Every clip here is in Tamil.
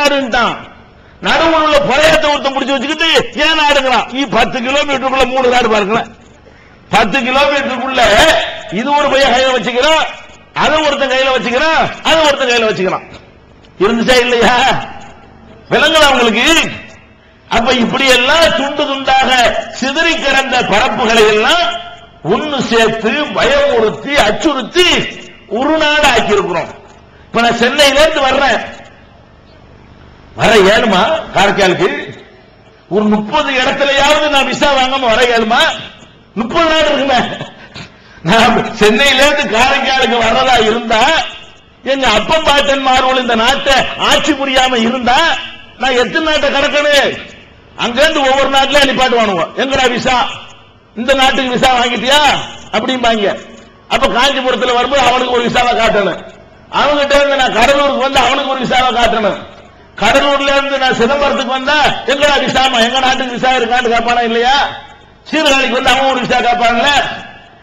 நாடுன்ட்டான் நடுவுல உள்ள பழையத்தை ஒருத்தன் பிடிச்சு வச்சுக்கிட்டு ஏன் நாடுங்கிறான்? நீ பத்து கிலோமீட்டருக்குள்ள மூணு நாடு பாருங்களேன். பத்து கிலோமீட்டருக்குள்ள இது ஒரு பையன் கையில வச்சுக்கிறான் அதை ஒருத்தன் கையில வச்சுக்கிறான் அதை ஒருத்தன் கையில வச்சுக்கிறான். இருந்துச்சா இல்லையா? விளங்கலாம் உங்களுக்கு? அப்ப இப்படி எல்லாம் துண்டு துண்டாக சிதறி கிடந்த பரப்புகளை எல்லாம் ஒன்னு சேர்த்து பயமுறுத்தி அச்சுறுத்தி ஒரு நாடு ஆக்கி இருக்கிறோம் இப்ப நான் சென்னையில இருந்து வர்றேன். வர ஏழுமா? காரைக்காலுக்கு? ஒரு முப்பது இடத்துலயாவது நான் விசா வாங்காம வர ஏழுமா? முப்பது நாடு இருக்குமே. நான் சென்னையில இருந்து காரைக்காலுக்கு வர்றதா இருந்தா எங்க அப்பன் பாட்டன்மார்கள் இந்த நாட்டை ஆட்சி புரியாம இருந்தா நான் எத்தனை நாட்டை கடக்கணும்? அங்கிருந்து ஒவ்வொரு ஒவ்வொரு நாட்டுல நிப்பாட்டுவானுங்க எங்கடா விசா இந்த நாட்டுக்கு விசா வாங்கிட்டியா? அப்படிம்பாங்க. அப்ப காஞ்சிபுரத்துல வரும்போது அவனுக்கு ஒரு விசாவை காட்டணும். அவன்கிட்ட இருந்து நான் கடலூருக்கு வந்து அவனுக்கு ஒரு விசாவை காட்டணும். கடலூர்ல இருந்து நான் சிதம்பரத்துக்கு வந்தா எங்கடா விசாமா எங்க நாட்டுக்கு விசா இருக்கான்னு காப்பானா இல்லையா? சீர்காழிக்கு வந்து அவன் ஒரு விசா கேட்பாங்கல்ல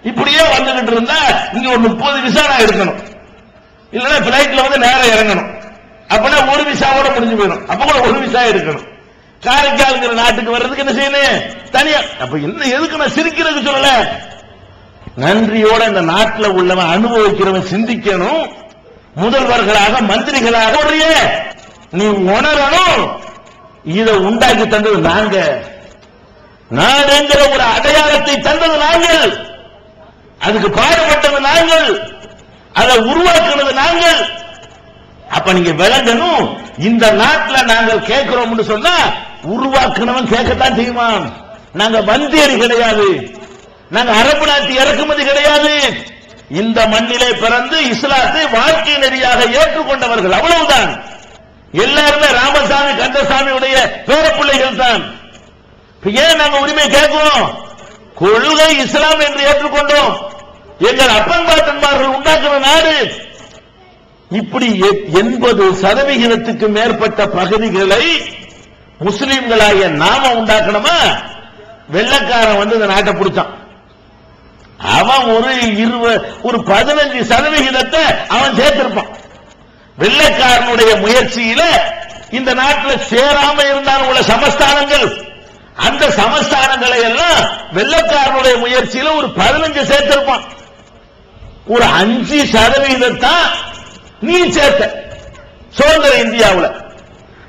இப்படியே வந்துகிட்டு இருந்தா இங்க ஒரு முப்பது விசா நான் எடுக்கணும். இல்லைன்னா பிளைட்ல வந்து நேரம் இறங்கணும். அப்பனா ஒரு விசாவோட முடிஞ்சு போயிடும். அப்ப கூட ஒரு விசா இருக்கணும் காரைக்கால்ங்கிற நாட்டுக்கு வர்றதுக்கு என்ன செய்யணும்? தனியா அப்ப என்ன எதுக்கு நான் சிரிக்கிறதுக்கு சொல்லல? நன்றியோட இந்த நாட்டில் உள்ளவன் அனுபவிக்கிறவன் சிந்திக்கணும். முதல்வர்களாக மந்திரிகளாக உடைய நீ உணரணும். இதை உண்டாக்கி தந்தது நாங்க. நாடுங்கிற ஒரு அடையாளத்தை தந்தது நாங்கள். அதுக்கு பாடுபட்டது நாங்கள். அதை உருவாக்குனது நாங்கள். அப்ப நீங்க விளங்கணும் இந்த நாட்டில் நாங்கள் கேட்கிறோம்னு சொன்னா உருவாக்குனவன் கேட்கத்தான் செய்வான். நாங்க வந்தேறி கிடையாது. நாங்க அரபு நாட்டு இறக்குமதி கிடையாது. இந்த மண்ணிலே பிறந்து இஸ்லாத்தை வாழ்க்கை நெறியாக ஏற்றுக்கொண்டவர்கள் அவ்வளவுதான். எல்லாருமே ராமசாமி கந்தசாமியுடைய பேரப்பிள்ளைகள் தான் ஏன் நாங்க உரிமை கேட்கிறோம்? கொள்கை இஸ்லாம் என்று ஏற்றுக்கொண்டோம். எங்கள் அப்பங்காட்டன்மார்கள் உண்டாக்குற நாடு. இப்படி எண்பது சதவிகிதத்துக்கு மேற்பட்ட பகுதிகளை முஸ்லிம்களாகிய நாம உண்டாக்கணுமா? வெள்ளக்காரன் வந்து இந்த நாட்டை பிடிச்சான். அவன் ஒரு இருபது ஒரு பதினஞ்சு சதவிகிதத்தை அவன் சேர்த்திருப்பான். வெள்ளைக்காரனுடைய முயற்சியில இந்த நாட்டில் சேராம இருந்தாலும் உள்ள சமஸ்தானங்கள். அந்த சமஸ்தானங்களை எல்லாம் வெள்ளைக்காரனுடைய முயற்சியில ஒரு பதினஞ்சு சேர்த்திருப்பான். ஒரு அஞ்சு சதவீதத்தான் நீ சேர்த்த. சுதந்திர இந்தியாவுல.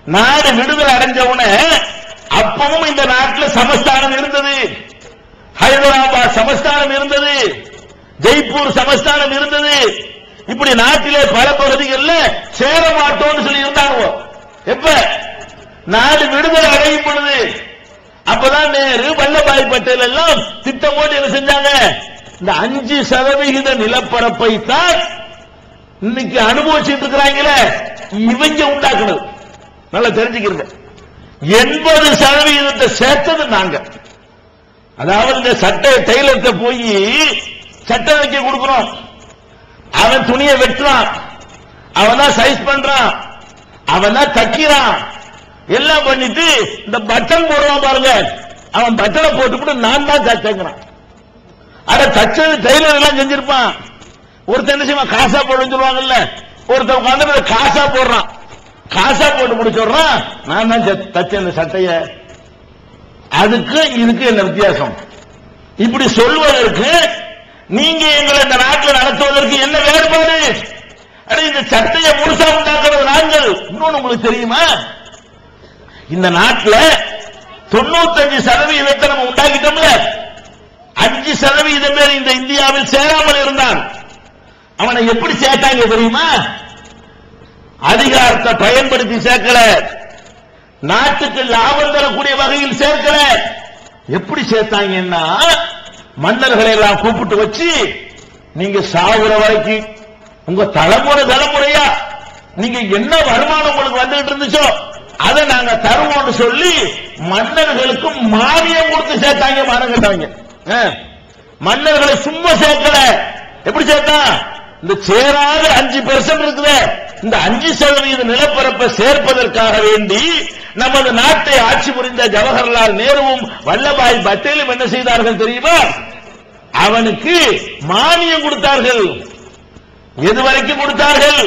நாடு விடுதலை அடைஞ்ச உடனே அப்பவும் இந்த நாட்டில் சமஸ்தானம் இருந்தது. ஹைதராபாத் சமஸ்தானம் இருந்தது. ஜெய்ப்பூர் சமஸ்தானம் இருந்தது. இப்படி நாட்டிலே பல பகுதிகளில் சேர மாட்டோம்னு சொல்லி இருந்தாங்க. எப்ப? நாடு விடுதலை அடையும் பொழுது. அப்பதான் நேரு வல்லபாய் பட்டேல் எல்லாம் திட்டம் போட்டு என்ன செஞ்சாங்க? இந்த அஞ்சு சதவிகித நிலப்பரப்பை தான் இன்னைக்கு அனுபவிச்சுட்டு இருக்கிறாங்களே. இவங்க உண்டாக்குனது. நல்லா தெரிஞ்சுக்கிறது எண்பது சதவிகிதத்தை சேர்த்தது நாங்க. அதாவது இந்த சட்டை டெய்லர்கிட்ட போய் சட்டை வைக்க கொடுக்கிறோம். அவன் துணியை வெட்டுறான். அவன் தான் சைஸ் பண்றான். அவன் தான் தைக்கிறான் எல்லாம் பண்ணிட்டு இந்த பட்டன் போடுவான் பாருங்க. அவன் பட்டனை போட்டுவிட்டு நான் தான் தைச்சேங்கிறான் அட தச்சது டெய்லர் எல்லாம் செஞ்சிருப்பான். ஒருத்தன் என்ன செய்வான்? காசா போடுன்னு சொல்லுவாங்கல்ல. ஒருத்தன் உட்காந்து காசா போடுறான். காசா போட்டு முடிச்சுடுறான் நான் தான் தச்ச தச்சேன் இந்த சட்டைய. அதுக்கு இதுக்கு என்ன வித்தியாசம்? இப்படி சொல்வதற்கு நீங்க எங்களை இந்த நாட்டில் நடத்துவதற்கு என்ன வேறுபாடு? அட இந்த சட்டையை முழுசா உண்டாக்குறது நாங்கள். இன்னொன்னு உங்களுக்கு தெரியுமா? இந்த நாட்டில் தொண்ணூத்தஞ்சு சதவீதத்தை நம்ம உண்டாக்கிட்டோம்ல. அஞ்சு சதவீதம் பேர் இந்த இந்தியாவில் சேராமல் இருந்தான். அவனை எப்படி சேர்த்தாங்க தெரியுமா? அதிகாரத்தை பயன்படுத்தி சேர்க்கல. நாட்டுக்கு லாபம் தரக்கூடிய வகையில் சேர்க்கல. எப்படி சேர்த்தாங்கன்னா மன்னர்களை எல்லாம் கூப்பிட்டு வச்சு நீங்க சாகுற வரைக்கும் உங்க தலைமுறை தலைமுறையா நீங்க என்ன வருமானம் உங்களுக்கு வந்துகிட்டு இருந்துச்சோ அதை நாங்க தருவோம்னு சொல்லி மன்னர்களுக்கும் மானியம் கொடுத்து சேர்த்தாங்க மானம் கட்டாங்க மன்னர்களை சும்மா சேர்க்கல. எப்படி சேர்த்தா? இந்த சேராத அஞ்சு பெர்சன்ட் இருக்குது இந்த அஞ்சு சதவீத நிலப்பரப்பை சேர்ப்பதற்காக வேண்டி நமது நாட்டை ஆட்சி புரிந்த ஜவஹர்லால் நேருவும் வல்லபாய் பட்டேலும் என்ன செய்தார்கள் தெரியுமா? அவனுக்கு மானியம் கொடுத்தார்கள். எதுவரைக்கும் கொடுத்தார்கள்?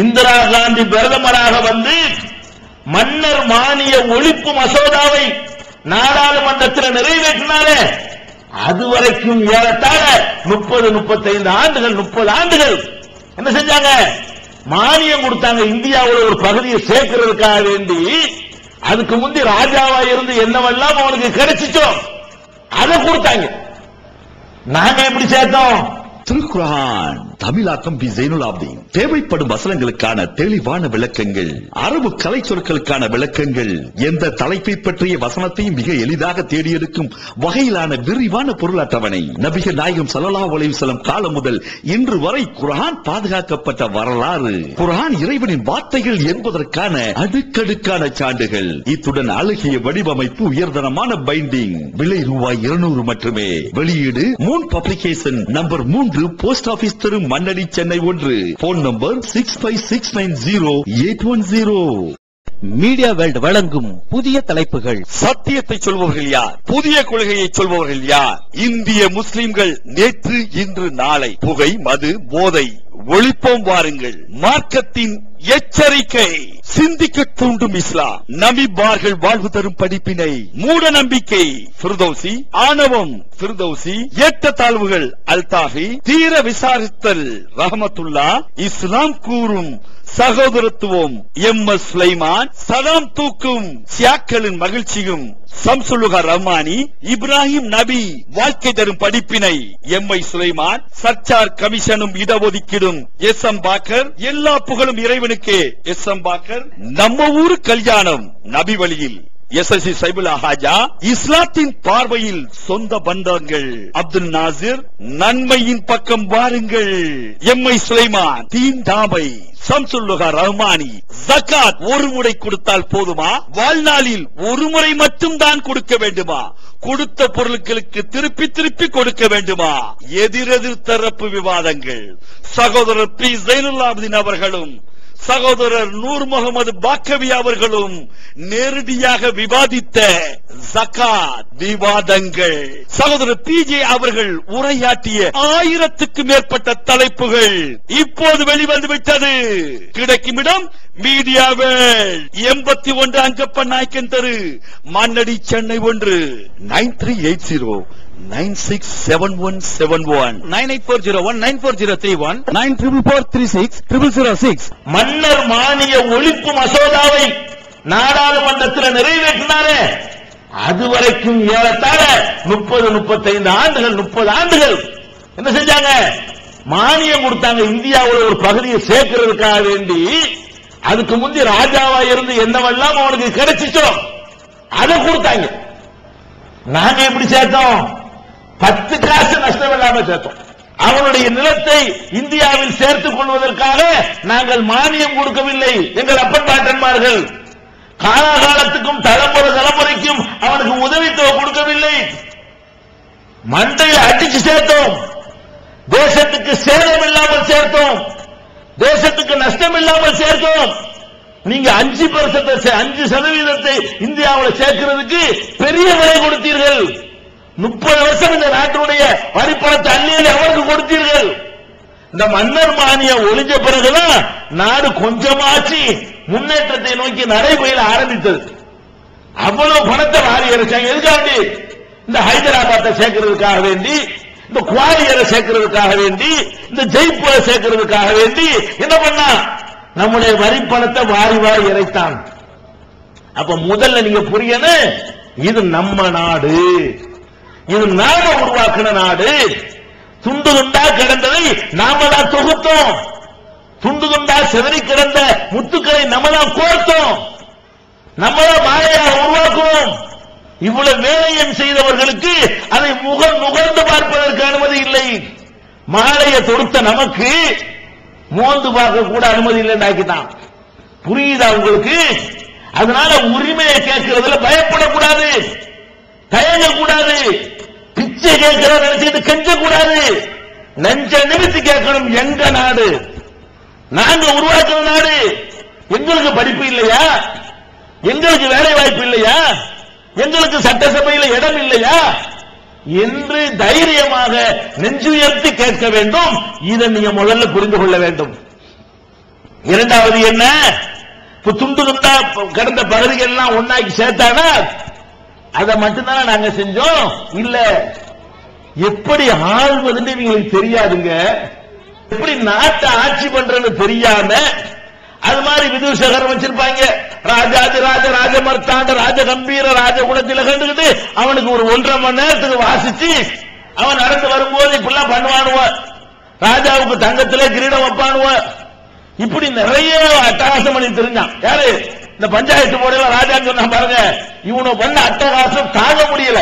இந்திரா காந்தி பிரதமராக வந்து மன்னர் மானிய ஒழிப்பு மசோதாவை நாடாளுமன்றத்தில் நிறைவேற்றினாரே அதுவரைக்கும் ஏறத்தாழ முப்பது முப்பத்தைந்து ஆண்டுகள் முப்பது ஆண்டுகள் என்ன செஞ்சாங்க? மானியம் கொடுத்தாங்க. இந்தியாவில் ஒரு பகுதியை சேர்க்கிறதுக்காக வேண்டி அதுக்கு முந்தி ராஜாவா இருந்து என்னவெல்லாம் அவனுக்கு கிடைச்சிச்சோ அதை கொடுத்தாங்க. நாங்க எப்படி சேர்த்தோம் திருக்குரான் தமிழாக்கம் பி ஜெயினுல் ஆப்தீன் தேவைப்படும் வசனங்களுக்கான தெளிவான விளக்கங்கள் அரபு கலை சொற்களுக்கான விளக்கங்கள் எந்த தலைப்பை பற்றிய வசனத்தையும் மிக எளிதாக தேடியெடுக்கும் வகையிலான விரிவான பொருள் அட்டவணை நபிக நாயகம் சல்லா அலைஹி காலம் முதல் இன்று வரை குரான் பாதுகாக்கப்பட்ட வரலாறு குரான் இறைவனின் வார்த்தைகள் என்பதற்கான அடுக்கடுக்கான சான்றுகள். இத்துடன் அழகிய வடிவமைப்பு உயர்தனமான பைண்டிங் விலை ரூபாய் இருநூறு மட்டுமே. வெளியீடு மூன் பப்ளிகேஷன் நம்பர் மூன்று போஸ்ட் ஆபீஸ் தெரு மண்ணடி சென்னை ஒன்று. Phone number six five six nine zero eight one zero media world வழங்கும் புதிய தலைப்புகள். சத்தியத்தை சொல்பவர்கள் யார்? புதிய கொள்கையை சொல்பவர்கள் யார்? இந்திய முஸ்லிம்கள் நேற்று இன்று நாளை. புகை மது போதை. ஒழிப்போம் வாருங்கள். மார்க்கத்தின் எச்சரிக்கை. சிந்திக்க தூண்டும் இஸ்லாம். நபிபார்கள் வாழ்வு தரும் படிப்பினை. மூட நம்பிக்கை. ஃபிர்தௌசி ஆணவம். ஃபிர்தௌசி ஏற்ற தாழ்வுகள் அல்தாஃபி தீர விசாரித்தல். ரஹமத்துல்லா இஸ்லாம் கூறும் சகோதரத்துவம். எம் எஸ் சுலைமான் சதாம் தூக்கும். சியாக்களின் மகிழ்ச்சியும் சம்சுலுகா ரஹ்மானி இப்ராஹிம் நபி வாழ்க்கை தரும் படிப்பினை எம் ஐ சுலைமான் சர்ச்சார் கமிஷனும் இடஒதுக்கீடும் எஸ் எம் பாக்கர் எல்லா புகழும் இறைவனுக்கு. எஸ் எம் பாக்கர் நம்ம ஊரு கல்யாணம் நபி வழியில். எஸ் எஸ் சி ஹாஜா இஸ்லாத்தின் பார்வையில் சொந்த பந்தங்கள். அப்துல் நாசிர் நன்மையின் பக்கம் வாருங்கள். எம்ஐ சுலைமான் தீண்டாமை. சம்சுல்லுகா ரஹ்மானி. ஜக்காத் ஒரு முறை கொடுத்தால் போதுமா? வாழ்நாளில் ஒரு முறை மட்டும் தான் கொடுக்க வேண்டுமா? கொடுத்த பொருட்களுக்கு திருப்பி திருப்பி கொடுக்க வேண்டுமா? எதிரெதிர் தரப்பு விவாதங்கள். சகோதரர் பி. ஜைனுல்லாபுதீன் அவர்களும் சகோதரர் நூர் முகமது பாக்கவி அவர்களும் நேரடியாக விவாதித்த ஜகாத் விவாதங்கள். சகோதரர் பிஜே அவர்கள் உரையாற்றிய ஆயிரத்துக்கு மேற்பட்ட தலைப்புகள் இப்போது வெளிவந்து விட்டது கிடைக்கும் இடம் மீடியாவில். எண்பத்தி ஒன்று அங்கப்ப நாய்க்கன் தெரு. மன்னடி சென்னை ஒன்று. Nine three eight zero. Nine six seven one seven one. Nine eight four zero one nine four zero three one. Nine triple four three six triple zero six மன்னர் மானிய ஒழிப்பு மசோதாவை நாடாளுமன்றத்தில் நிறைவேற்றினாரே. அதுவரைக்கும் ஏறத்தாழ முப்பது முப்பத்தைந்து ஆண்டுகள் முப்பது ஆண்டுகள் என்ன செஞ்சாங்க? மானியம் கொடுத்தாங்க. இந்தியாவுல ஒரு பகுதியை சேர்க்கிறதுக்காக வேண்டி அதுக்கு முந்தி ராஜாவா இருந்து என்னவெல்லாம் அவனுக்கு கிடைச்சிச்சோ அதை கொடுத்தாங்க. நாங்க எப்படி சேர்த்தோம்? பத்து காசு நஷ்டம் இல்லாம சேர்த்தோம். அவனுடைய நிலத்தை இந்தியாவில் சேர்த்துக் கொள்வதற்காக நாங்கள் மானியம் கொடுக்கவில்லை எங்கள் அப்பன் பாட்டன்மார்கள். காலாகாலத்துக்கும் தலைமுறை தலைமுறைக்கும் அவனுக்கு உதவித்தொகை கொடுக்கவில்லை. மண்டையில் அடிச்சு சேர்த்தோம். தேசத்துக்கு சேதம் இல்லாமல் சேர்த்தோம். தேசத்துக்கு நஷ்டம் இல்லாமல் சேர்த்தோம். நீங்க அஞ்சு பர்சன்ட் அஞ்சு சதவீதத்தை இந்தியாவில் சேர்க்கிறதுக்கு பெரிய விலை கொடுத்தீர்கள். முப்பது வருஷம் இந்த நாட்டினுடைய வரிப்பணத்தை அள்ளியில் அவருக்கு கொடுத்தீர்கள்? இந்த மன்னர் மானிய ஒளிஞ்ச பிறகுதான் நாடு கொஞ்சமாச்சு முன்னேற்றத்தை நோக்கி நடைபெற ஆரம்பித்தது. அவ்வளவு பணத்தை வாரி இறைச்சாங்க. எதுக்காண்டி? இந்த ஹைதராபாத்தை சேர்க்கிறதுக்காக வேண்டி இந்த குவாலியரை சேர்க்கிறதுக்காக வேண்டி இந்த ஜெய்ப்பூரை சேர்க்கிறதுக்காக வேண்டி என்ன பண்ணா? நம்முடைய வரி பணத்தை வாரி வாரி இறைத்தான். அப்ப முதல்ல நீங்க புரியணும் இது நம்ம நாடு. இது நாம உருவாக்கின நாடு. துண்டு துண்டா கிடந்ததை நாம தான் தொகுத்தோம். துண்டு துண்டா சிதறி கிடந்த முத்துக்களை நம்ம தான் கோர்த்தோம். நம்ம தான் மாலையாக உருவாக்குவோம். இவ்வளவு வேலையம் செய்தவர்களுக்கு அதை முகம் நுகர்ந்து பார்ப்பதற்கு அனுமதி இல்லை. மாலையை தொடுத்த நமக்கு மோந்து பார்க்க கூட அனுமதி இல்லைன்னு புரியுதா உங்களுக்கு? அதனால உரிமையை கேட்கறதுல பயப்படக்கூடாது. தயங்க கூடாது பிச்சை கேட்கிற நினைச்சுட்டு கெஞ்ச கூடாது நெஞ்ச நிறுத்தி கேட்கணும் எங்க நாடு? நாங்க உருவாக்குற நாடு. எங்களுக்கு படிப்பு இல்லையா? எங்களுக்கு வேலை வாய்ப்பு இல்லையா? எங்களுக்கு சட்டசபையில இடம் இல்லையா? என்று தைரியமாக நெஞ்சுயர்த்தி கேட்க வேண்டும். இதை நீங்க முதல்ல புரிந்து கொள்ள வேண்டும். இரண்டாவது என்ன? இப்ப துண்டு துண்டா கிடந்த பகுதிகள் எல்லாம் ஒன்னாக்கி சேர்த்தானா? அதை மட்டும்தானே நாங்க செஞ்சோம்? இல்ல எப்படி ஆள்வதுன்னு இவங்களுக்கு தெரியாதுங்க? எப்படி நாட்டை ஆட்சி பண்றன்னு தெரியாம அது மாதிரி விதூஷகர் வச்சிருப்பாங்க. ராஜாதி ராஜ ராஜமர்த்தாண்ட ராஜ கம்பீர ராஜ குணத்தில கண்டுகிட்டு அவனுக்கு ஒரு ஒன்றரை மணி நேரத்துக்கு வாசிச்சு அவன் நடந்து வரும்போது இப்படிலாம் பண்ணுவானுவ. ராஜாவுக்கு தங்கத்துல கிரீடம் வைப்பானுவ. இப்படி நிறைய அட்டகாசம் பண்ணி தெரிஞ்சான் யாரு? இந்த பஞ்சாயத்து போர்டுல ராஜா சொன்னா பாருங்க இவனை பண்ண அட்டகாசம் தாங்க முடியல.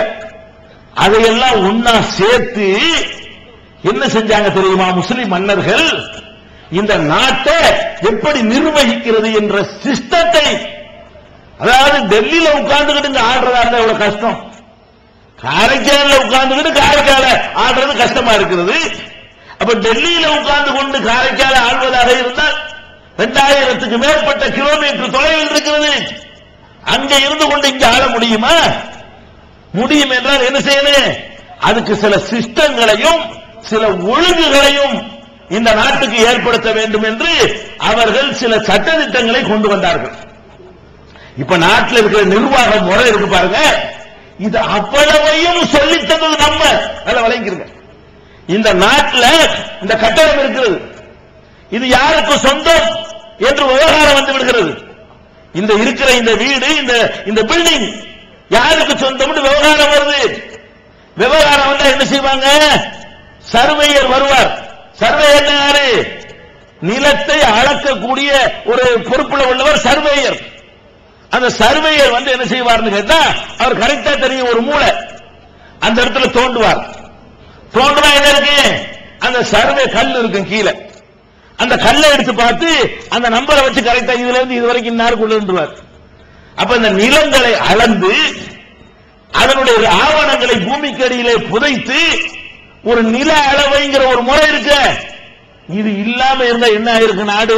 அதையெல்லாம் ஒன்னா சேர்த்து என்ன செஞ்சாங்க தெரியுமா முஸ்லிம் மன்னர்கள்? இந்த நாட்டை எப்படி நிர்வகிக்கிறது என்ற சிஸ்டத்தை அதாவது டெல்லியில உட்கார்ந்துகிட்டு ஆடுறதா இருந்தா எவ்வளவு கஷ்டம். காரைக்கால உட்கார்ந்துகிட்டு காரைக்கால ஆடுறது கஷ்டமா இருக்கிறது. அப்ப டெல்லியில உட்கார்ந்து கொண்டு காரைக்கால ஆள்வதாக இருந்தால் இரண்டாயிரத்துக்கு மேற்பட்ட கிலோமீட்டர் தொலைவில் இருக்கிறது அங்க இருந்து கொண்டு இங்க ஆள முடியுமா? முடியும் என்றால் என்ன செய்யணும் அதுக்கு சில சிஸ்டங்களையும் சில ஒழுங்குகளையும் இந்த நாட்டுக்கு ஏற்படுத்த வேண்டும் என்று அவர்கள் சில சட்டதிட்டங்களை கொண்டு வந்தார்கள். இப்ப நாட்டில் இருக்கிற நிர்வாக முறை இருக்கு பாருங்க. இது அவ்வளவையும் சொல்லித் நம்ம. அதை வழங்கிருங்க. இந்த நாட்டில் இந்த கட்டடம் இருக்கிறது. இது யாருக்கு சொந்தம் என்று விவகாரம் வந்து விடுகிறது. இந்த இருக்கிற இந்த வீடு இந்த இந்த பில்டிங் யாருக்கு சொந்தம்னு விவகாரம் வருது. விவகாரம் வந்தா என்ன செய்வாங்க? சர்வேயர் வருவார். சர்வேயர் யாரு? நிலத்தை அளக்கக்கூடிய ஒரு பொறுப்புல உள்ளவர் சர்வேயர் அந்த சர்வேயர் வந்து என்ன செய்வார்னு கேட்டா அவர் கரெக்டா தெரியும் ஒரு மூளை. அந்த இடத்துல தோண்டுவார். தோண்டுனா என்ன இருக்கு? அந்த சர்வே கல் இருக்கும் கீழே. அந்த கல்லை எடுத்து பார்த்து அந்த நம்பரை வச்சு கரெக்டா இதுல இருந்து இது வரைக்கும் இன்னாருக்குள்ளார் அப்ப இந்த நிலங்களை அளந்து அதனுடைய ஆவணங்களை பூமிக்கு அடியிலே புதைத்து ஒரு நில அளவைங்கிற ஒரு முறை இருக்கு. இது இல்லாம இருந்தா என்ன ஆயிருக்கு நாடு?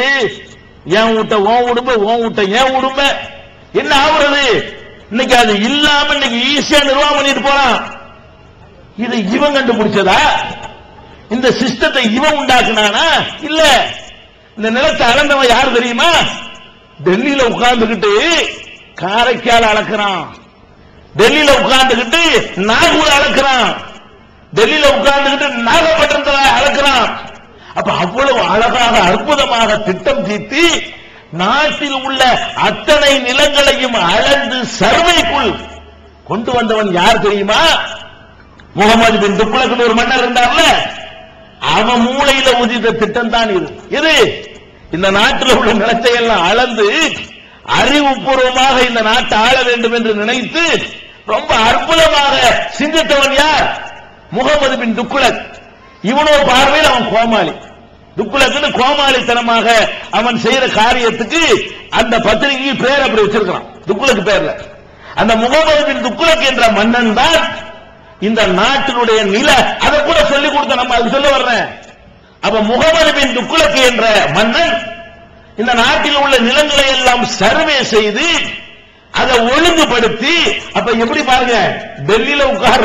ஏன் ஊட்ட ஓன் உடும்ப ஓன் விட்ட ஏன் உடும்ப? என்ன ஆகுறது? இன்னைக்கு அது இல்லாம இன்னைக்கு ஈஸியா நிர்வாகம் பண்ணிட்டு போறான். இது இவன் கண்டுபிடிச்சதா? இந்த சிஸ்டத்தை இவன் உண்டாக்குனானா? இல்ல. இந்த நிலத்தை அளந்தவன் யார் தெரியுமா? டெல்லியில உட்கார்ந்துகிட்டு காரைக்கால் அளக்குறான். டெல்லியில உட்கார்ந்துகிட்டு நாகூர் அளக்குறான். டெல்லியில உட்கார்ந்துகிட்டு நாகப்பட்டினத்துல அளக்குறான். அப்ப அவ்வளவு அழகாக அற்புதமாக திட்டம் தீர்த்தி நாட்டில் உள்ள அத்தனை நிலங்களையும் அளந்து சர்வைக்குள் கொண்டு வந்தவன் யார் தெரியுமா? முகமது பின் துக்ளக் ஒரு மன்னர் இருந்தார்ல. அவன் மூளையில உதித்த திட்டம் தான் இது. இது இந்த நாட்டில் உள்ள நிலத்தை எல்லாம் அளந்து அறிவுபூர்வமாக இந்த நாட்டை ஆள வேண்டும் என்று நினைத்து ரொம்ப அற்புதமாக சிந்தித்தவன் யார்? முகமது பின் துக்குலக் இவனோ பார்வையில் அவன் கோமாளி. துக்குலக்குன்னு கோமாளித்தனமாக அவன் செய்யற காரியத்துக்கு அந்த பத்திரிகைக்கு பேர் அப்படி வச்சிருக்கான் துக்குலக்கு பேர்ல. அந்த முகமது பின் துக்குலக் என்ற மன்னன் தான் இந்த நாட்டினுடைய நில அதை கூட சொல்லி கொடுத்த நம்ம அது சொல்ல வர்றேன். அப்ப முகமது பின் துக்குலக்கு என்ற மன்னன் இந்த நாட்டில் உள்ள நிலங்களை எல்லாம் சர்வே செய்து அதை ஒழுங்குபடுத்தி அப்ப எப்படி பாருங்க டெல்லியில உட்கார்